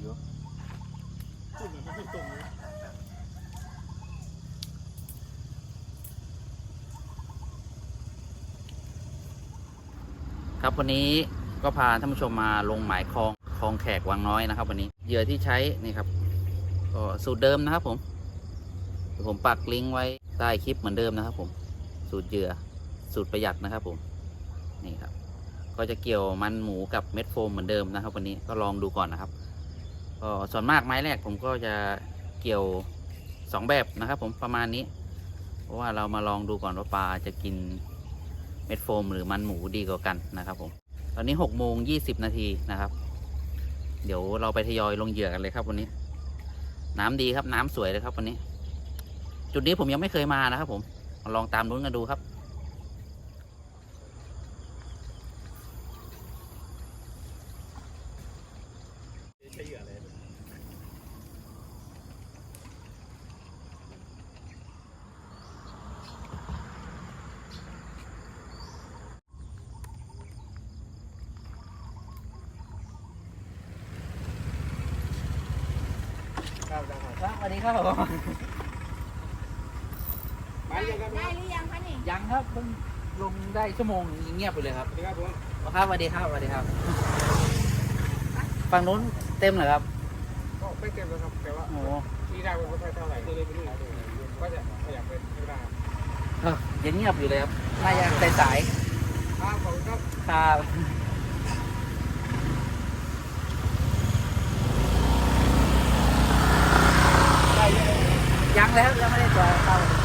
อยู่จุดมันไม่ค่อยตรงเลยครับวันนี้ก็พาท่านผู้ชมมาลงหมายคลองคลองแขกวังน้อยนะครับ วันนี้เหยื่อที่ใช้นี่ครับ ก็สูตรเดิมนะครับ ผมผมปักลิงก์ไว้ใต้คลิปเหมือนเดิมนะครับ ผม สูตรเหยื่อสูตรประหยัดนะครับ ผมนี่ครับ ก็จะเกี่ยวมันหมูกับเม็ดโฟมเหมือนเดิมนะครับ วันนี้ก็ลองดูก่อนนะครับ ก็ส่วนมากไม้แรกผมก็จะเกี่ยวสองแบบนะครับ ผมประมาณนี้ เพราะว่าเรามาลองดูก่อนว่าปลาจะกินเม็ดโฟม หรือมันหมูดีกว่ากันนะครับผมตอนนี้หกโมงยี่สิบนาทีนะครับ เดี๋ยวเราไปทยอยลงเหยื่อกันเลยครับวันนี้ น้ำดีครับน้ำสวยเลยครับวันนี้ จุดนี้ผมยังไม่เคยมานะครับ ผมลองตามลุ้นกันดูครับ ใช้เหยื่ออะไร ครับได้ครับครับสวัสดีครับผมไปยังครับได้หรือยังคะนี่ยังครับเพิ่งลงได้ชั่วโมงนึงเงียบไปเลยครับสวัสดีครับผมครับสวัสดีครับสวัสดีครับฝั่งนู้นเต็มเหรอครับก็ไม่เต็มแล้วครับแต่ว่าโอ้โหที่ได้มันไม่ค่อยเท่าไหร่ก็เลยไปนู่นก็จะขยับไปไม่ได้เอ้ายังเงียบอยู่เลยครับน่าจะสายสายครับขอบคุณครับๆครับ ยังแล้ว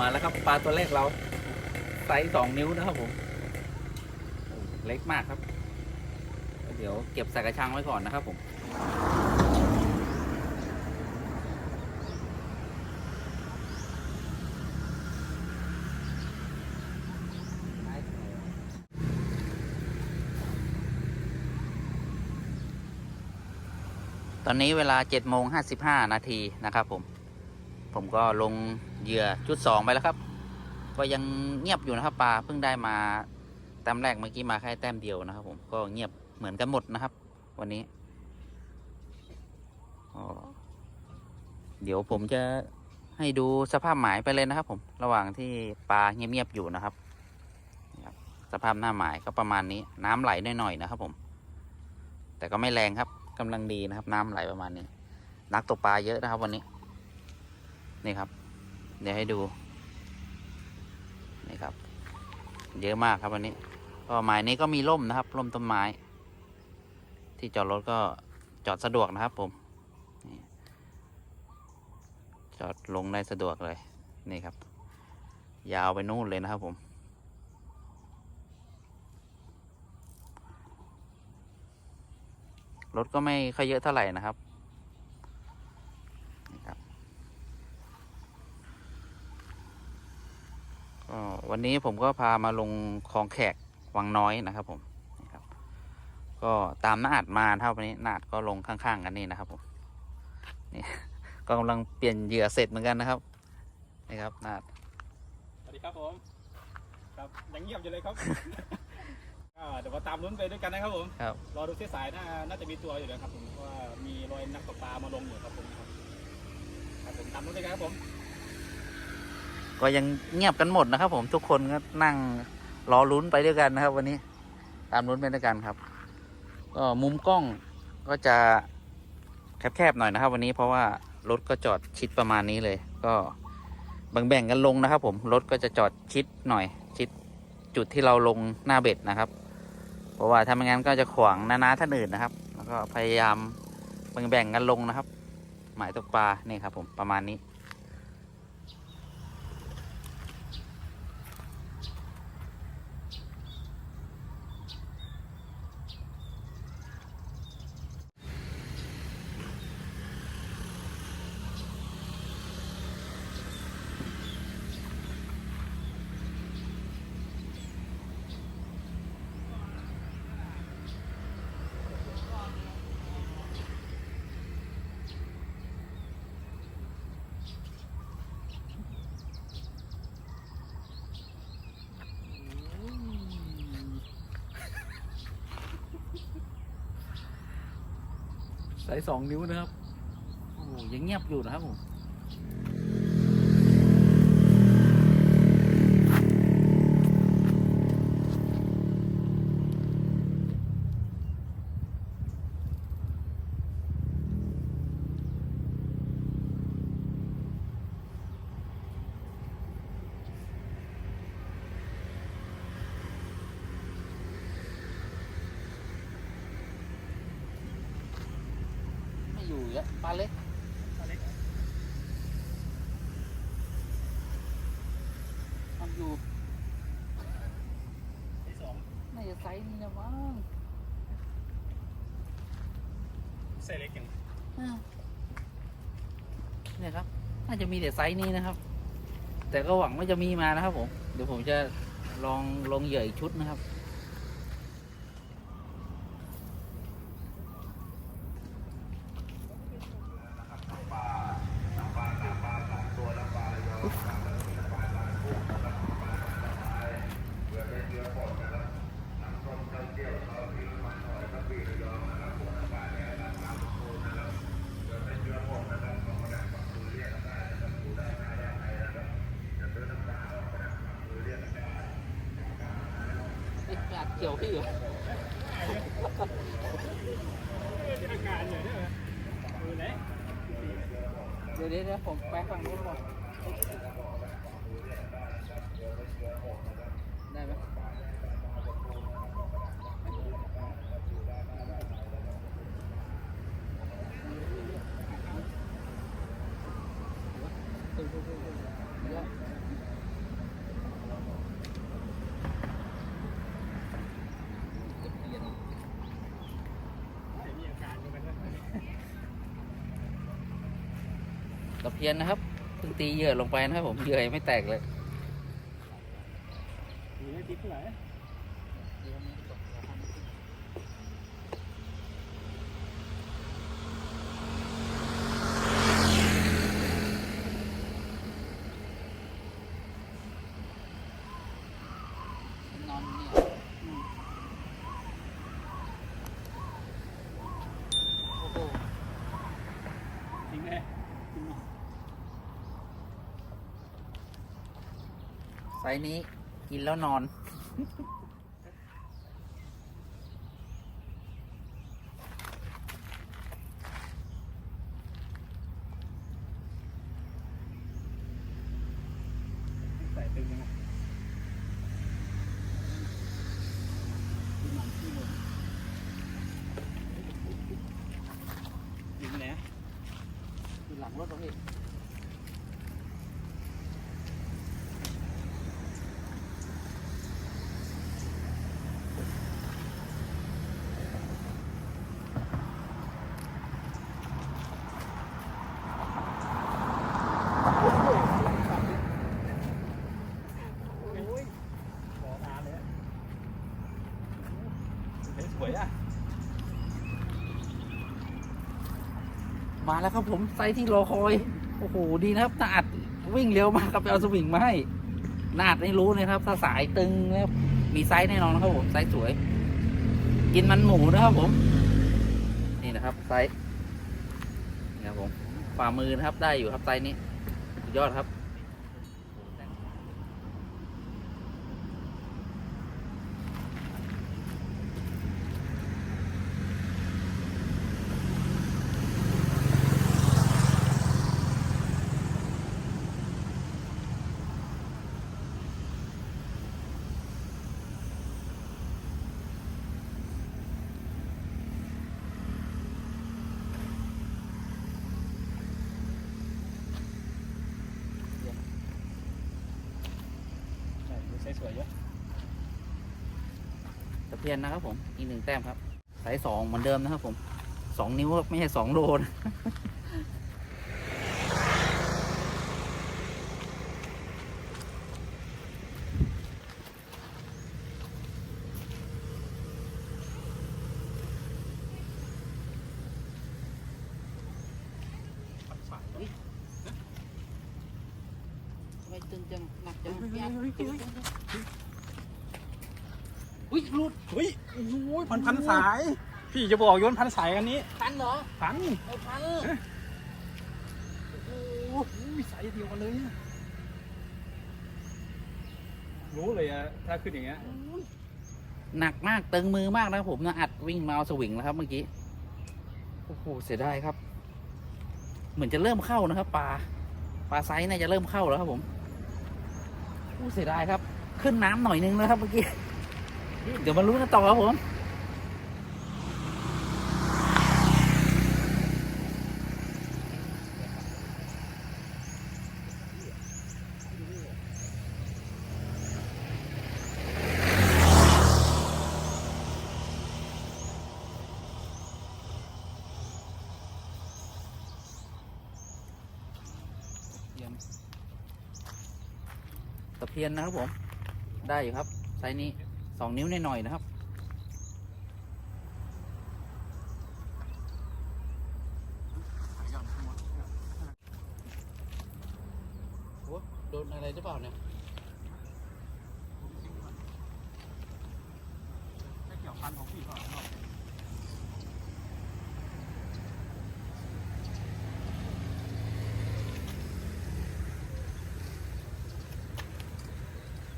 มาแล้วครับปลาตัวแรกเราไซส์สองนิ้วนะครับผมเล็กมากครับ เดี๋ยวเก็บใส่กระชังไว้ก่อนนะครับผมตอนนี้เวลา7โมง55 นาทีนะครับผม ผมก็ลง เหยื่อชุดสองไปแล้วครับ ก็ยังเงียบอยู่นะครับปลาเพิ่งได้มาแต้มแรกเมื่อกี้มาแค่แต้มเดียวนะครับ ผมก็เงียบเหมือนกันหมดนะครับ วันนี้เดี๋ยวผมจะให้ดูสภาพหมายไปเลยนะครับ ผม ระหว่างที่ปลาเงียบๆอยู่นะครับ สภาพหน้าหมายก็ประมาณนี้ น้ำไหลหน่อยๆนะครับ ผม แต่ก็ไม่แรงครับกำลังดีนะครับ น้ำไหลประมาณนี้ นักตกปลาเยอะนะครับ วันนี้ นี่ครับ เดี๋ยวให้ดู นี่ครับ เยอะมากครับวันนี้ ก็หมายนี้ก็มีร่มนะครับ ร่มต้นไม้ ที่จอดรถก็จอดสะดวกนะครับ ผม จอดลงได้สะดวกเลย นี่ครับ ยาวไปนู่นเลยนะครับ ผมรถก็ไม่ค่อยเยอะเท่าไหร่นะครับ นี่ครับ ก็ วันนี้ผมก็พามาลงคลองแขกวังน้อยนะครับผมนี่ครับ ก็ตามหน้าอัดมาเท่าวันนี้หน้าอัดก็ลงข้างๆกันนี่นะครับผมนี่ก็กำลังเปลี่ยนเหยื่อเสร็จเหมือนกันนะครับนี่ครับนาดสวัสดีครับผมครับยังเงียบอยู่เลยครับอ่าเดี๋ยวมาตามลุ้นไปด้วยกันนะครับผมครับรอดูเส้นสายน่าน่าจะมีตัวอยู่นะครับผมเพราะว่ามีรอยนักตกปลามาลงอยู่ครับผมครับครับผมตามลุ้นด้วยกันครับผม ก็ยังเงียบกันหมดนะครับ ผมทุกคนก็นั่งรอลุ้นไปด้วยกันนะครับ วันนี้ตามลุ้นไปด้วยกันครับ ก็มุมกล้องก็จะแคบๆหน่อยนะครับ วันนี้เพราะว่ารถก็จอดชิดประมาณนี้เลย ก็แบ่งๆกันลงนะครับ ผมรถก็จะจอดชิดหน่อย ชิดจุดที่เราลงหน้าเบ็ดนะครับ เพราะว่าถ้าไม่งั้นก็จะขวางนานาท่านอื่นนะครับ แล้วก็พยายามแบ่งๆกันลงนะครับ หมายตกปลานี่ครับ ผมประมาณนี้ สายสองนิ้วนะครับโอ้ยังเงียบอยู่นะครับผม อยู่อีกแล้วปลาเล็กมันอยู่สายสองน่าจะไซส์นี้นะมั้งไซส์เล็กอย่างอ่าเนี่ยครับ น่าจะมีแต่ไซส์นี้นะครับ แต่ก็หวังว่าจะมีมานะครับผม เดี๋ยวผมจะลองลงเหยื่ออีกชุดนะครับ เกี่ยวพี่เหรออาการอยู่เนี่ยมือไหนเดี๋ยวเดี๋ยวผมแปะฝั่งนู้นก่อนได้ไหมเดี๋ยว มีอาการอยู่ไหมครับ ตะเพียนนะครับเพิ่งตีเหยื่อลงไปนะครับผมเหยื่อยังไม่แตกเลยมีไม่ติดเท่าไหร่ นอนเนี่ยโอ้โห จริงไหมจริงเหรอ ไซส์นี้กินแล้วนอน ใส่ตึงยังไงอยู่ไหนอะ อยู่หลังรถตรงนี้ โอ้ยรอนานเลยอะเฮ้ยสวยอะ มาแล้วครับผมไซส์ที่รอคอย โอ้โหดีนะครับตาอัดวิ่งเร็วมากครับไปเอาสวิงมาให้นาดไม่รู้นะครับ ถ้าสายตึงแล้วมีไซส์แน่นอนนะครับผมไซส์สวย กินมันหมูนะครับผม นี่นะครับไซส์นี่ครับผมฝ่ามือนะครับได้อยู่ครับไซส์นี้ยอดครับ ใช่ดูไซส์สวยเยอะ ตะเพี ยนนะครับผมอีกหนึ่งแต้มครับไซส์สองเหมือนเดิมนะครับผมสองนิ้วครับไม่ใช่สองโลนะปัดสายไม่ตึงจังหนักจังเฮ้ยเฮ้ยเฮ้ยเฮ้ย อุ้ยหลุดเฮ้ยโอ้ยพันพันสาย พี่จะบอกโยนพันสายอันนี้ พันเหรอพันเอาพันโอ้โหสายเดียวกันเลยอะรู้เลยอะถ้าขึ้นอย่างเงี้ยหนักมากตึงมือมากนะครับผมนะอัดวิ่งมาเอาสวิงแล้วครับเมื่อกี้โอ้โหเสียดายครับ เหมือนจะเริ่มเข้านะครับปลาปลาไซส์น่าจะเริ่มเข้าแล้วครับผมโอ้เสียดายครับ ขึ้นน้ำหน่อยนึงนะครับเมื่อกี้ เดี๋ยวมาลุ้นกันต่อครับผมเยี่ยมตะเพียนนะครับผม ได้อยู่ครับไซส์นี้ สองนิ้วหน่อยๆนะครับโอ้โดนอะไรหรือเปล่าเนี่ย ไม่เกี่ยวพันของพี่ก่อน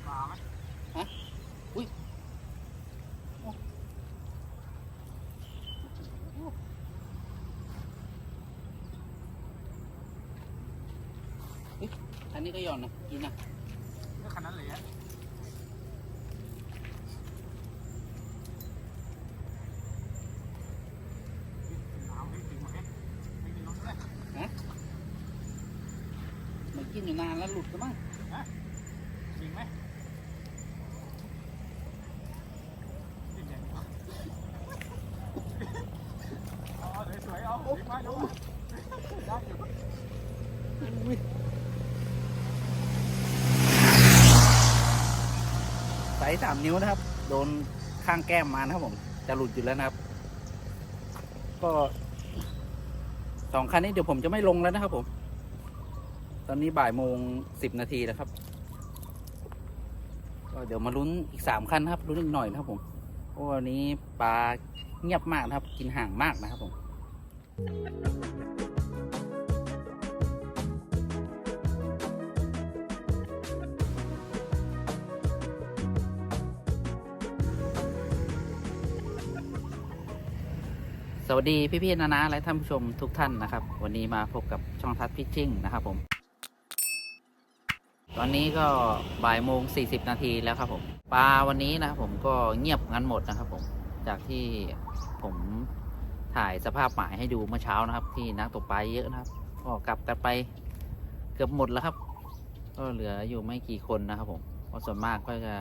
มาไหม อั นนี้ก็หย่อนนะกินนะก็ขนาดนั้นเลยอะเอาให้ถึงไหมไม่ถึงน้องเลยเหมือนกินอยู่นานแล้วหลุดแล้วมั้งจริงไหมจริงๆเอาเอาสวยๆเอาดีมากดีมากได้อยู่ ไซ ส์สามนิ้วนะครับ โดนข้างแก้มมานะครับผมจะหลุดอยู่แล้วนะครับ ก็สองคันนี้เดี๋ยวผมจะไม่ลงแล้วนะครับผม ตอนนี้บ่ายโมงสิบนาทีแล้วครับ ก็เดี๋ยวมาลุ้นอีกสามคันครับลุ้นอีกหน่อยนะครับผมเพราะวันนี้ปลาเงียบมากนะครับ กินห่างมากนะครับผม วัสดีพี่ๆนานาและท่านผู้ชมทุกท่านนะครับ วันนี้มาพบกับช่องทัศน์พิชชิ่งนะครับผม ตอนนี้ก็บ่ายโมงสี่สิบนาทีแล้วครับผมปลาวันนี้นะครับผมก็เงียบงันหมดนะครับผมจากที่ผมถ่ายสภาพหมายให้ดูเมื่อเช้านะครับ ที่นักตกปลาเยอะนะครับก็กลับกันไปเกือบหมดแล้วครับ ก็เหลืออยู่ไม่กี่คนนะครับผมเพราะส่วนมากก็จะ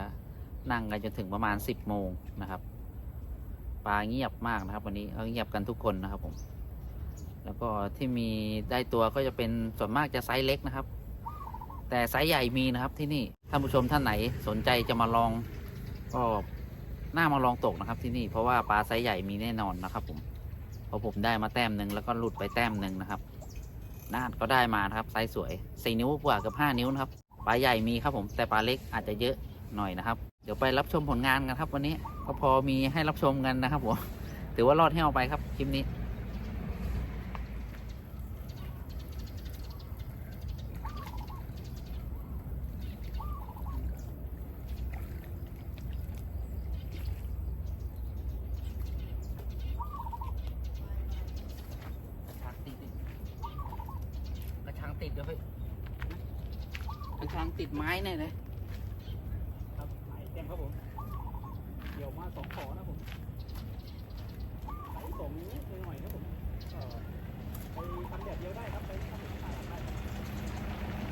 นั่งกันจนถึงประมาณสิบโมงนะครับ ปลาเงียบมากนะครับ วันนี้เขาเงียบกันทุกคนนะครับผม แล้วก็ที่มีได้ตัวก็จะเป็นส่วนมากจะไซส์เล็กนะครับ แต่ไซส์ใหญ่มีนะครับที่นี่ท่านผู้ชมท่านไหนสนใจจะมาลองก็น่ามาลองตกนะครับที่นี่เพราะว่าปลาไซส์ใหญ่มีแน่นอนนะครับผมเพราะผมได้มาแต้มหนึ่งแล้วก็หลุดไปแต้มหนึ่งนะครับน่าก็ได้มานะครับไซส์สวย4นิ้วกว่ากับ5นิ้วนะครับปลาใหญ่มีครับผมแต่ปลาเล็กอาจจะเยอะหน่อยนะครับ เดี๋ยวไปรับชมผลงานกันครับ วันนี้ก็พอมีให้รับชมกันนะครับผมถือว่ารอดให้เอาไปครับคลิปนี้กระชังติดกระชังติดด้วยกระชังติดไม้แน่เลย หมายเต็มครับผมเดี๋ยวมาสองขอนะผมไซส์สองนิ้วหน่อยครับผมไปทำแบบเดียวได้ครับไปทำแบบถ่ายได้ครับ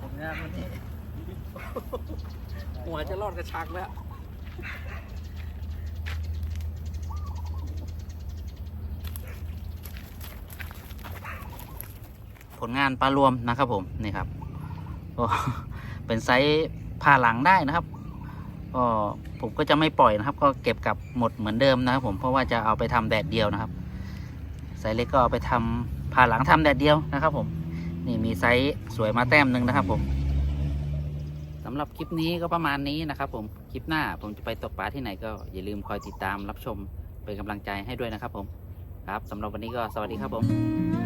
ผลงานวันนี้ หัวจะรอดกระชังแล้วผลงานปลารวมนะครับผม นี่ครับก็เป็นไซส์ผ่าหลังได้นะครับก็ผมก็จะไม่ปล่อยนะครับ ก็เก็บกลับหมดเหมือนเดิมนะครับ ผมเพราะว่าจะเอาไปทำแดดเดียวนะครับ ไซส์เล็กก็เอาไปทำผ่าหลังทำแดดเดียวนะครับ ผม นี่มีไซส์สวยมาแต้มหนึ่งนะครับ ผม สำหรับคลิปนี้ก็ประมาณนี้นะครับผม คลิปหน้าผมจะไปตกปลาที่ไหนก็อย่าลืมคอยติดตามรับชมเป็นกำลังใจให้ด้วยนะครับผม ครับสำหรับวันนี้ก็สวัสดีครับผม